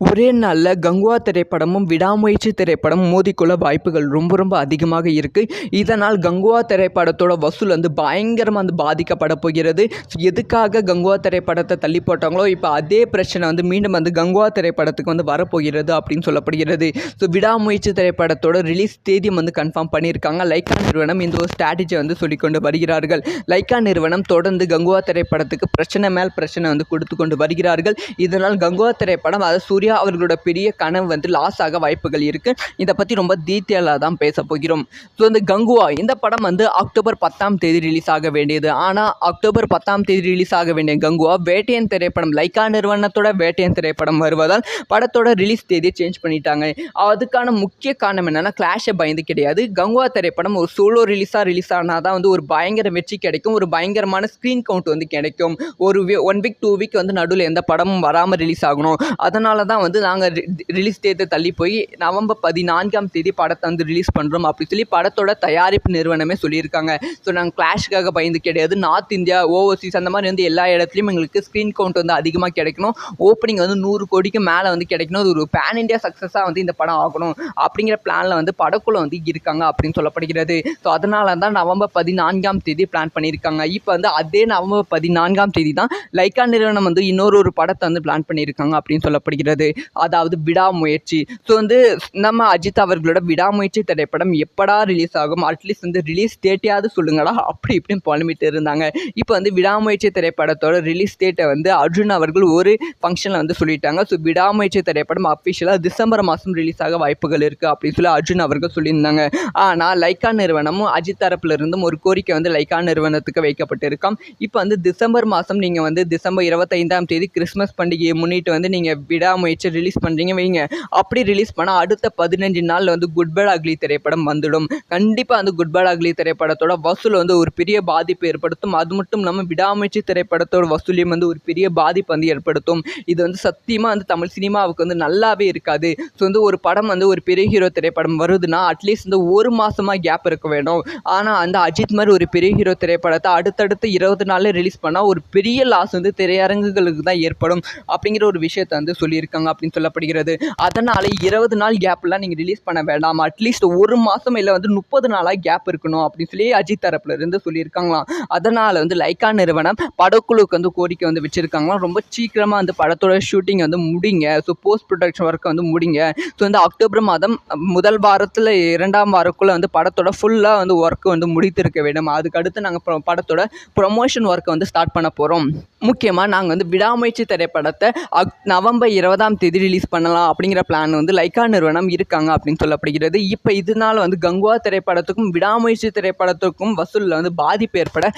ஒரே நாளில் கங்குவா திரைப்படமும் விடாமுயற்சி திரைப்படமும் மோதிக்கொள்ள வாய்ப்புகள் ரொம்ப ரொம்ப அதிகமாக இருக்குது இதனால் கங்குவா திரைப்படத்தோட வசூல் வந்து பயங்கரமாக வந்து பாதிக்கப்பட போகிறது. எதுக்காக கங்குவா திரைப்படத்தை தள்ளி போட்டாங்களோ இப்போ அதே பிரச்சனை வந்து மீண்டும் வந்து கங்குவா திரைப்படத்துக்கு வந்து வரப்போகிறது அப்படின்னு சொல்லப்படுகிறது. ஸோ விடாமுயற்சி திரைப்படத்தோட ரிலீஸ் தேதி வந்து கன்ஃபார்ம் பண்ணியிருக்காங்க. லைக்கா நிறுவனம் இந்த ஒரு ஸ்ட்ராட்டஜி வந்து சொல்லிக்கொண்டு வருகிறார்கள். லைக்கா நிறுவனம் தொடர்ந்து கங்குவா திரைப்படத்துக்கு பிரச்சனை மேல் பிரச்சனை வந்து கொடுத்து கொண்டு வருகிறார்கள். இதனால் கங்குவா திரைப்படம் அதை சூரிய அவர்களோட பெரிய கனவு வந்து லாஸ் ஆக வாய்ப்புகள் இருக்குது இதை பற்றி ரொம்ப டீட்டெயிலாக தான் பேச போகிறோம். ஸோ இந்த கங்குவா இந்த படம் வந்து அக்டோபர் பத்தாம் தேதி ரிலீஸ் ஆக வேண்டியது. ஆனால் அக்டோபர் பத்தாம் தேதி ரிலீஸ் ஆக வேண்டிய கங்குவா வேட்டையன் திரைப்படம் லைக்கா நிறுவனத்தோட வேட்டையன் திரைப்படம் வருவதால் படத்தோட ரிலீஸ் தேதியை சேஞ்ச் பண்ணிட்டாங்க. அதுக்கான முக்கிய காரணம் என்னென்னா கிளாஷை பயந்து கிடையாது. கங்குவா திரைப்படம் ஒரு சோலோ ரிலீஸாக ரிலீஸ் ஆனால் தான் வந்து ஒரு பயங்கர வெற்றி கிடைக்கும். ஒரு பயங்கரமான ஸ்க்ரீன் கவுண்ட் வந்து கிடைக்கும். ஒரு ஒன் வீக் டூ வீக் வந்து நடுவில் எந்த படமும் வராமல் ரிலீஸ் ஆகணும். அதனால தான் வந்து நாங்கள் ரிலீஸ் டேட்டை தள்ளி போய் நவம்பர் பதினான்காம் தேதி படத்தை வந்து ரிலீஸ் பண்ணுறோம் அப்படி சொல்லி படத்தோட தயாரிப்பு நிறுவனமே சொல்லியிருக்காங்க. ஸோ நாங்கள் கிளாஷுக்காக பயந்து கிடையாது. நார்த் இந்தியா ஓவர்சீஸ் அந்த மாதிரி வந்து எல்லா இடத்துலையும் எங்களுக்கு ஸ்க்ரீன் கவுண்ட் வந்து அதிகமாக கிடைக்கணும். ஓப்பனிங் வந்து நூறு கோடிக்கு மேலே வந்து கிடைக்கணும். அது ஒரு பேன் இந்தியா சக்ஸஸாக வந்து இந்த படம் ஆகணும் அப்படிங்கிற பிளானில் வந்து படக்குள்ள வந்து இருக்காங்க அப்படின்னு சொல்லப்படுகிறது. ஸோ அதனால தான் நவம்பர் பதினான்காம் தேதி பிளான் பண்ணியிருக்காங்க. இப்போ வந்து அதே நவம்பர் பதினான்காம் தேதி தான் லைக்கா நிறுவனம் வந்து இன்னொரு ஒரு படத்தை வந்து பிளான் பண்ணியிருக்காங்க அப்படின்னு சொல்லப்படுகிறது. அதாவது விடாமுயற்சி. ஸோ வந்து நம்ம அஜித் அவர்களோட விடாமுயற்சி திரைப்படம் எப்படா ரிலீஸ் ஆகும்? அட்லீஸ்ட் வந்து ரிலீஸ் டேட்டையாவது சொல்லுங்கடா. அப்படி இப்படின்னு புலம்பிட்டு இருந்தாங்க. இப்போ வந்து விடாமுயற்சி திரைப்படத்தோட ரிலீஸ் டேட்டை வந்து அர்ஜுன் அவர்கள் ஒரு ஃபங்க்ஷனில் வந்து சொல்லிட்டாங்க. ஸோ விடாமுயற்சி திரைப்படம் அஃபிஷியலாக டிசம்பர் மாதம் ரிலீஸ் ஆக வாய்ப்புகள் இருக்குது அப்படின்னு சொல்லி அர்ஜுன் அவர்கள் சொல்லியிருந்தாங்க. ஆனால் லைக்கா நிறுவனமும் அஜித் தரப்பிலிருந்தும் ஒரு கோரிக்கை வந்து லைக்கா நிறுவனத்துக்கு வைக்கப்பட்டிருக்காம். இப்போ வந்து டிசம்பர் மாதம் நீங்கள் வந்து டிசம்பர் இருபத்தைந்தாம் தேதி கிறிஸ்மஸ் பண்டிகையை முன்னிட்டு வந்து நீங்கள் விடாமுயற்சி ரிலீஸ் பண்ணுறீங்க வைங்க. அப்படி ரிலீஸ் பண்ணால் அடுத்த பதினஞ்சு நாளில் வந்து குட் பேட் அக்லி திரைப்படம் வந்துடும். கண்டிப்பாக அந்த குட் பேட் அக்லி திரைப்படத்தோட வசூல் வந்து ஒரு பெரிய பாதிப்பு ஏற்படுத்தும். அது மட்டும் இல்லாமல் விடாமுயற்சி திரைப்படத்தோட வசூலியம் வந்து ஒரு பெரிய பாதிப்பு வந்து ஏற்படுத்தும். இது வந்து சத்தியமாக வந்து தமிழ் சினிமாவுக்கு வந்து நல்லாவே இருக்காது. ஸோ வந்து ஒரு படம் வந்து ஒரு பெரிய ஹீரோ திரைப்படம் வருதுன்னா அட்லீஸ்ட் வந்து ஒரு மாதமாக கேப் இருக்க வேணும். ஆனால் அந்த அஜித் மாதிரி ஒரு பெரிய ஹீரோ திரைப்படத்தை அடுத்தடுத்து இருபது நாளில் ரிலீஸ் பண்ணால் ஒரு பெரிய லாஸ் வந்து திரையரங்குகளுக்கு தான் ஏற்படும். அப்படிங்கிற ஒரு விஷயத்தை வந்து சொல்லியிருக்காங்க. அப்படின்னு சொல்லப்படுகிறது. அதனால் இருபது நாள் கேப்லாம் நீங்கள் ரிலீஸ் பண்ண வேண்டாம். அட்லீஸ்ட் ஒரு மாதம் இல்லை வந்து முப்பது நாளாக கேப் இருக்கணும் அப்படின்னு சொல்லி அஜித் தரப்புல இருந்து சொல்லியிருக்காங்களாம். அதனால் வந்து லைக்கா நிறுவனம் படக்குழுவுக்கு வந்து கோரிக்கை வந்து வச்சுருக்காங்களாம். ரொம்ப சீக்கிரமாக வந்து படத்தோட ஷூட்டிங் வந்து முடிங்க. ஸோ போஸ்ட் ப்ரொடக்ஷன் ஒர்க்கை வந்து முடிங்க. ஸோ வந்து அக்டோபர் மாதம் முதல் வாரத்தில் இரண்டாம் வாரக்குள்ளே வந்து படத்தோட ஃபுல்லாக வந்து ஒர்க்கு வந்து முடித்திருக்க வேண்டும். அதுக்கடுத்து நாங்கள் படத்தோட ப்ரொமோஷன் ஒர்க்கை வந்து ஸ்டார்ட் பண்ண போகிறோம் முக்கியமாக நாங்கள் வந்து விடாமுயற்சி திரைப்படத்தை அக் நவம்பர் இருபதாம் தேதி ரிலீஸ் பண்ணலாம் அப்படிங்கிற பிளான் வந்து லைக்கா நிறுவனம் இருக்காங்க அப்படின்னு சொல்லப்படுகிறது. இப்போ இதனால வந்து கங்குவா திரைப்படத்துக்கும் விடாமுயற்சி திரைப்படத்துக்கும் வசூலில் வந்து பாதிப்பு ஏற்பட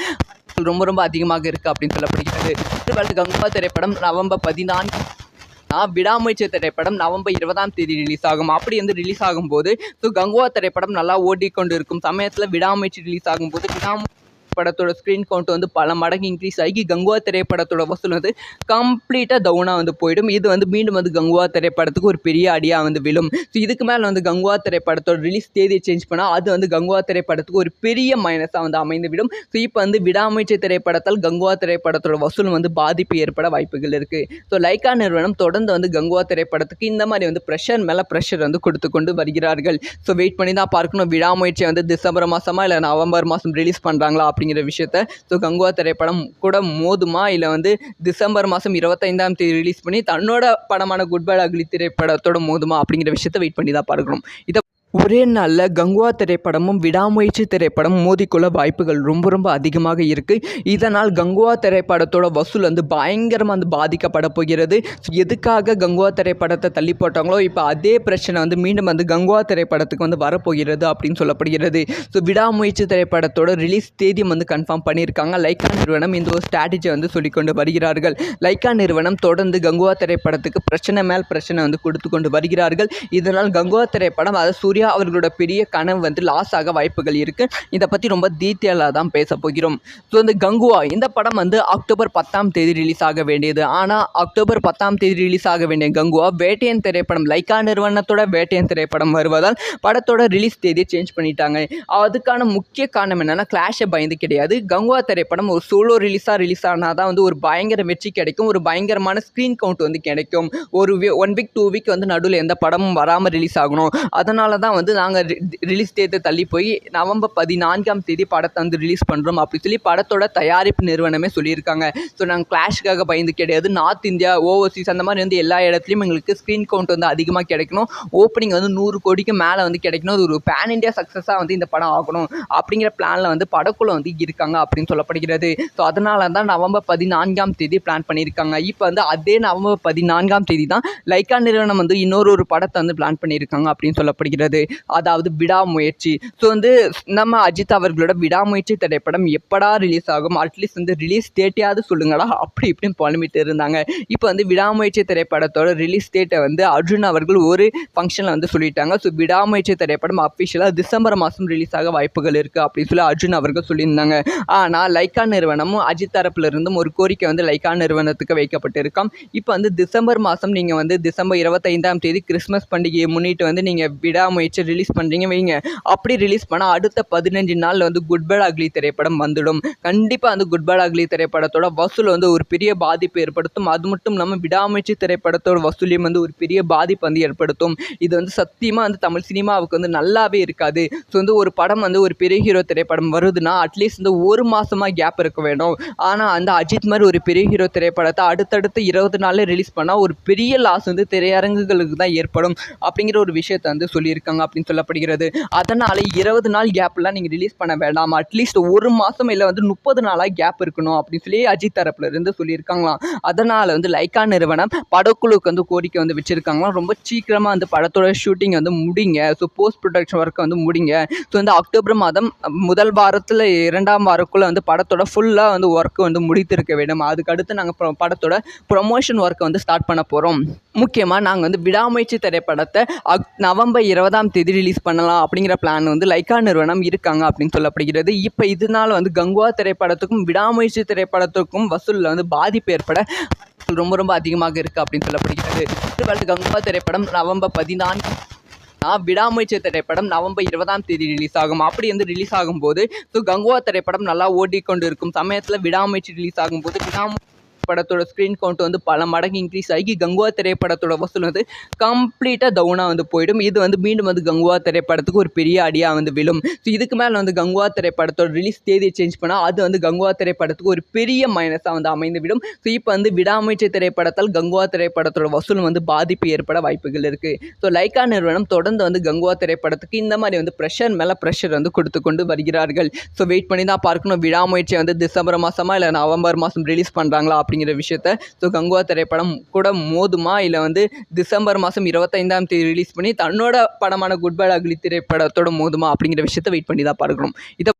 ரொம்ப ரொம்ப அதிகமாக இருக்குது அப்படின்னு சொல்லப்படுகிறது. கங்குவா திரைப்படம் நவம்பர் பதினான்கு விடாமுயற்சி திரைப்படம் நவம்பர் இருபதாம் தேதி ரிலீஸ் ஆகும். அப்படி வந்து ரிலீஸ் ஆகும்போது ஸோ கங்குவா திரைப்படம் நல்லா ஓடிக்கொண்டு இருக்கும் சமயத்தில் விடாமுயற்சி ரிலீஸ் ஆகும்போது விடாமு படத்தோட ஸ்க்ரீன் கவுண்ட் வந்து பல மடங்கு இன்க்ரீஸ் ஆகி கங்குவா திரைப்படத்தோட வசூல் வந்து கம்ப்ளீட்டாக டவுனாக வந்து போயிடும். இது வந்து மீண்டும் வந்து கங்குவா திரைப்படத்துக்கு ஒரு பெரிய அடியாக வந்து விழும். ஸோ இதுக்கு மேலே வந்து கங்குவா திரைப்படத்தோட ரிலீஸ் தேதியை சேஞ்ச் பண்ணால் அது வந்து கங்குவா திரைப்படத்துக்கு ஒரு பெரிய மைனஸாக வந்து அமைந்து விடும். ஸோ இப்போ வந்து விடாமுயற்சி திரைப்படத்தால் கங்குவா திரைப்படத்தோட வசூல் வந்து பாதிப்பு ஏற்பட வாய்ப்புகள் இருக்குது ஸோ லைக்கா நிறுவனம் தொடர்ந்து வந்து கங்குவா திரைப்படத்துக்கு இந்த மாதிரி வந்து ப்ரெஷர் மேலே ப்ரெஷர் வந்து கொடுத்து கொண்டு வருகிறார்கள். ஸோ வெயிட் பண்ணி தான் பார்க்கணும். விடாமுயற்சியை வந்து டிசம்பர் மாதமா இல்லை நவம்பர் மாதம் ரிலீஸ் பண்ணுறாங்களா அப்படிங்கிற விஷயத்த ஸோ கங்குவா திரைப்படம் கூட மோதுமா? இல்லை வந்து டிசம்பர் மாதம் இருபத்தைந்தாம் தேதி ரிலீஸ் பண்ணி தன்னோட படமான குட் பை அக்லி திரைப்படத்தோட மோதுமா? அப்படிங்கிற விஷயத்த வெயிட் பண்ணி தான் பார்க்கணும். இதை ஒரே நாளில் கங்குவா திரைப்படமும் விடாமுயற்சி திரைப்படம் மோதிக்கொள்ள வாய்ப்புகள் ரொம்ப ரொம்ப அதிகமாக இருக்குது இதனால் கங்குவா திரைப்படத்தோட வசூல் வந்து பயங்கரமாக வந்து பாதிக்கப்பட போகிறது. ஸோ எதுக்காக கங்குவா திரைப்படத்தை தள்ளி போட்டாங்களோ இப்போ அதே பிரச்சனை வந்து மீண்டும் வந்து கங்குவா திரைப்படத்துக்கு வந்து வரப்போகிறது அப்படின்னு சொல்லப்படுகிறது. ஸோ விடாமுயற்சி திரைப்படத்தோட ரிலீஸ் தேதி வந்து கன்ஃபார்ம் பண்ணியிருக்காங்க. லைக்கா நிறுவனம் இந்த ஒரு ஸ்ட்ராட்டஜி வந்து சொல்லிக்கொண்டு வருகிறார்கள். லைக்கா நிறுவனம் தொடர்ந்து கங்குவா திரைப்படத்துக்கு பிரச்சனை மேல் பிரச்சனை வந்து கொடுத்து கொண்டு வருகிறார்கள். இதனால் கங்குவா திரைப்படம் அதை சூர்யா அவர்களோட பெரிய கனவு வந்து லாஸ் ஆக வாய்ப்புகள் இருக்குது இதை பற்றி ரொம்ப டீட்டெயிலாக தான் பேச போகிறோம். ஸோ இந்த கங்குவா இந்த படம் வந்து அக்டோபர் பத்தாம் தேதி ரிலீஸ் ஆக வேண்டியது. ஆனால் அக்டோபர் பத்தாம் தேதி ரிலீஸ் ஆக வேண்டிய கங்குவா வேட்டையன் திரைப்படம் லைக்கா நிறுவனத்தோட வேட்டையன் திரைப்படம் வருவதால் படத்தோட ரிலீஸ் தேதியை சேஞ்ச் பண்ணிட்டாங்க. அதுக்கான முக்கிய காரணம் என்னென்னா கிளாஷை பயந்து கிடையாது. கங்குவா திரைப்படம் ஒரு சோலோ ரிலீஸாக ரிலீஸ் ஆனால் தான் வந்து ஒரு பயங்கர வெற்றி கிடைக்கும். ஒரு பயங்கரமான ஸ்க்ரீன் கவுண்ட் வந்து கிடைக்கும். ஒரு ஒன் வீக் டூ வீக் வந்து நடுவில் எந்த படமும் வராமல் ரிலீஸ் ஆகணும். அதனால தான் வந்து நாங்கள் ரிலீஸ் டேட்டை தள்ளி போய் நவம்பர் பதினான்காம் தேதி படத்தை வந்து ரிலீஸ் பண்ணுறோம் அப்படி சொல்லி படத்தோட தயாரிப்பு நிறுவனமே சொல்லியிருக்காங்க. ஸோ நாங்கள் கிளாஷுக்காக பயந்து கிடையாது. நார்த் இந்தியா ஓவர்சீஸ் அந்த மாதிரி வந்து எல்லா இடத்துலையும் எங்களுக்கு ஸ்க்ரீன் கவுண்ட் வந்து அதிகமாக கிடைக்கணும். ஓப்பனிங் வந்து நூறு கோடிக்கு மேலே வந்து கிடைக்கணும். அது ஒரு பேன் இந்தியா சக்ஸஸாக வந்து இந்த படம் ஆகணும். அப்படிங்கிற பிளானில் வந்து படக்குழு வந்து இருக்காங்க அப்படின்னு சொல்லப்படுகிறது. ஸோ அதனால தான் நவம்பர் பதினான்காம் தேதி பிளான் பண்ணியிருக்காங்க. இப்போ வந்து அதே நவம்பர் பதினான்காம் தேதி தான் லைக்கா நிறுவனம் வந்து இன்னொரு ஒரு படத்தை வந்து பிளான் பண்ணியிருக்காங்க அப்படின்னு சொல்லப்படுகிறது. அதாவது விடாமுயற்சி. ஸோ வந்து நம்ம அஜித் அவர்களோட விடாமுயற்சி திரைப்படம் எப்படா ரிலீஸ் ஆகும்? அட்லீஸ்ட் வந்து ரிலீஸ் டேட்டையாவது சொல்லுங்கடா அப்படி இப்படின்னு புலம்பிட்டு இருந்தாங்க. இப்போ வந்து விடாமுயற்சி திரைப்படத்தோட ரிலீஸ் டேட்டை வந்து அர்ஜுன் அவர்கள் ஒரு ஃபங்க்ஷனில் வந்து சொல்லிட்டாங்க. ஸோ விடாமுயற்சி திரைப்படம் அஃபிஷியலாக டிசம்பர் மாதம் ரிலீஸ் ஆக வாய்ப்புகள் இருக்குது அப்படின்னு சொல்லி அர்ஜுன் அவர்கள் சொல்லியிருந்தாங்க. ஆனால் லைக்கா நிறுவனமும் அஜித் தரப்பிலிருந்தும் ஒரு கோரிக்கை வந்து லைக்கா நிறுவனத்துக்கு வைக்கப்பட்டிருக்கோம். இப்போ வந்து டிசம்பர் மாதம் நீங்கள் வந்து டிசம்பர் இருபத்தைந்தாம் தேதி கிறிஸ்மஸ் பண்டிகையை முன்னிட்டு வந்து நீங்கள் விடாமுயற்சி ரிலீஸ் பண்ணுறீங்க வைங்க. அப்படி ரிலீஸ் பண்ணால் அடுத்த பதினஞ்சு நாளில் வந்து குட் பேட் அக்லி திரைப்படம் வந்துடும். கண்டிப்பாக அந்த குட் பேட் அக்லி திரைப்படத்தோட வசூல் வந்து ஒரு பெரிய பாதிப்பு ஏற்படுத்தும். அது மட்டும் இல்லாமல் விடாமுயற்சி திரைப்படத்தோட வசூலையும் வந்து ஒரு பெரிய பாதிப்பு வந்து ஏற்படுத்தும். இது வந்து சத்தியமாக வந்து தமிழ் சினிமாவுக்கு வந்து நல்லாவே இருக்காது. ஸோ வந்து ஒரு படம் வந்து ஒரு பெரிய ஹீரோ திரைப்படம் வருதுன்னா அட்லீஸ்ட் வந்து ஒரு மாதமாக கேப் இருக்க வேணும். ஆனால் அந்த அஜித் மாதிரி ஒரு பெரிய ஹீரோ திரைப்படத்தை அடுத்தடுத்து இருபது நாளில் ரிலீஸ் பண்ணால் ஒரு பெரிய லாஸ் வந்து திரையரங்குகளுக்கு தான் ஏற்படும். அப்படிங்கிற ஒரு விஷயத்தை வந்து சொல்லியிருக்காங்க. அப்படின்னு சொல்லப்படுகிறது. அதனால் இருபது நாள் கேப்லாம் நீங்கள் ரிலீஸ் பண்ண வேண்டாம். அட்லீஸ்ட் ஒரு மாதம் இல்லை வந்து முப்பது நாளாக கேப் இருக்கணும் அப்படின்னு சொல்லி அஜித் தரப்புல இருந்து சொல்லியிருக்காங்களாம். அதனால் வந்து லைக்கா நிறுவனம் படக்குழுக்கு வந்து கோரிக்கை வந்து வச்சுருக்காங்களாம். ரொம்ப சீக்கிரமாக வந்து படத்தோட ஷூட்டிங் வந்து முடிங்க. ஸோ போஸ்ட் ப்ரொடக்ஷன் ஒர்க்கை வந்து முடிங்க. ஸோ வந்து அக்டோபர் மாதம் முதல் வாரத்தில் இரண்டாம் வாரக்குள்ளே வந்து படத்தோட ஃபுல்லாக வந்து ஒர்க்கு வந்து முடித்திருக்க வேண்டும். அதுக்கடுத்து நாங்கள் படத்தோட ப்ரொமோஷன் ஒர்க்கை வந்து ஸ்டார்ட் பண்ண போகிறோம் முக்கியமாக நாங்கள் வந்து விடாமுயற்சி திரைப்படத்தை அக் நவம்பர் இருபதாம் தேதி ரிலீஸ் பண்ணலாம் அப்படிங்கிற பிளான் வந்து லைக்கா நிறுவனம் இருக்காங்க அப்படின்னு சொல்லப்படுகிறது. இப்போ இதனால வந்து கங்குவா திரைப்படத்துக்கும் விடாமுயற்சி திரைப்படத்துக்கும் வசூலில் வந்து பாதிப்பு ஏற்பட ரொம்ப ரொம்ப அதிகமாக இருக்குது அப்படின்னு சொல்லப்படுகிறது. கங்குவா திரைப்படம் நவம்பர் பதினான்கு நான் விடாமுயற்சி திரைப்படம் நவம்பர் இருபதாம் தேதி ரிலீஸ் ஆகும். அப்படி வந்து ரிலீஸ் ஆகும்போது ஸோ கங்குவா திரைப்படம் நல்லா ஓடிக்கொண்டு இருக்கும் சமயத்தில் விடாமுயற்சி ரிலீஸ் ஆகும்போது விடாமு படத்தோட ஸ்க்ரீன் கவுண்ட் வந்து பல மடங்கு இன்க்ரீஸ் ஆகி கங்குவா திரைப்படத்தோட வசூல் வந்து கம்ப்ளீட்டாக டவுனாக வந்து போயிடும். இது வந்து மீண்டும் வந்து கங்குவா திரைப்படத்துக்கு ஒரு பெரிய அடியாக வந்து விழும். ஸோ இதுக்கு மேலே வந்து கங்குவா திரைப்படத்தோட ரிலீஸ் தேதியை சேஞ்ச் பண்ணால் அது வந்து கங்குவா திரைப்படத்துக்கு ஒரு பெரிய மைனஸாக வந்து அமைந்து விடும். ஸோ இப்போ வந்து விடாமுயற்சி திரைப்படத்தால் கங்குவா திரைப்படத்தோட வசூல் வந்து பாதிப்பு ஏற்பட வாய்ப்புகள் இருக்குது ஸோ லைக்கா நிறுவனம் தொடர்ந்து வந்து கங்குவா திரைப்படத்துக்கு இந்த மாதிரி வந்து ப்ரெஷர் மேலே ப்ரெஷர் வந்து கொடுத்து கொண்டு வருகிறார்கள். ஸோ வெயிட் பண்ணி தான் பார்க்கணும். விடாமுயற்சியை வந்து டிசம்பர் மாதமா இல்லை நவம்பர் மாதம் ரிலீஸ் பண்ணுறாங்களா அப்படி அப்படிங்கிற விஷயத்த ஸோ கங்குவா திரைப்படம் கூட மோதுமா? இல்லை வந்து டிசம்பர் மாதம் இருபத்தைந்தாம் தேதி ரிலீஸ் பண்ணி தன்னோட படமான குட் பை அக்லி திரைப்படத்தோட மோதுமா? அப்படிங்கிற விஷயத்த வெயிட் பண்ணி தான் பார்க்கணும் இதை